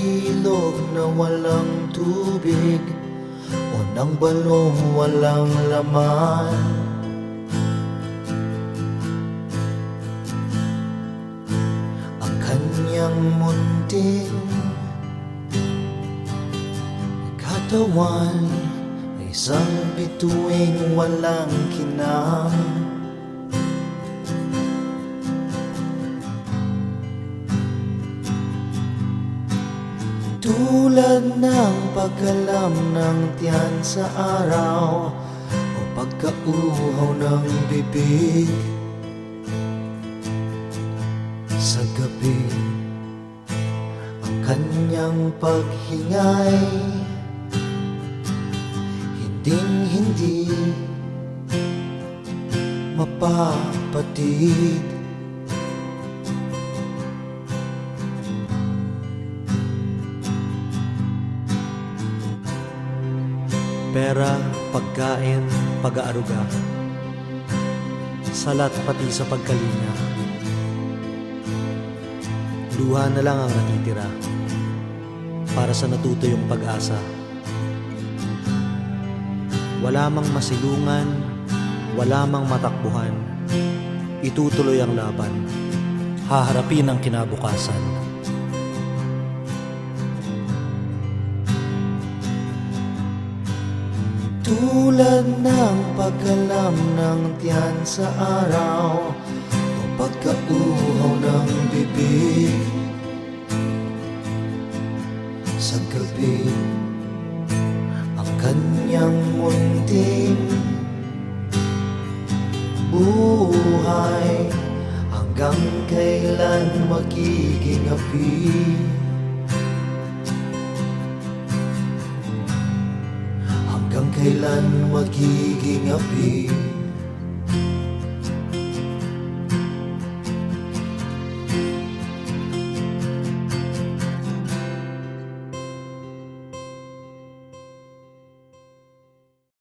ilog na walang tubig O ng balong walang laman. Ang kanyang munting katawan Ay isang bituing walang kinang Tulad ng pagkalam ng tiyan sa araw O pagkauhaw ng bibig. Sa gabi Ang kanyang paghingay. Hinding hindi Mapapatid Pera, pagkain, pag-aaruga. Salat pati sa pagkalinga. Luha na lang ang natitira Para sa natutuyong pag-asa. Wala mang masilungan Wala mang matakbuhan. Itutuloy ang laban. Haharapin ang kinabukasan Tulad ng pagkalam ng tiyan sa araw O pagkauhaw ng bibig. Sa gabi Ang kanyang munting buhay Hanggang kailan magiging api kailan magiging api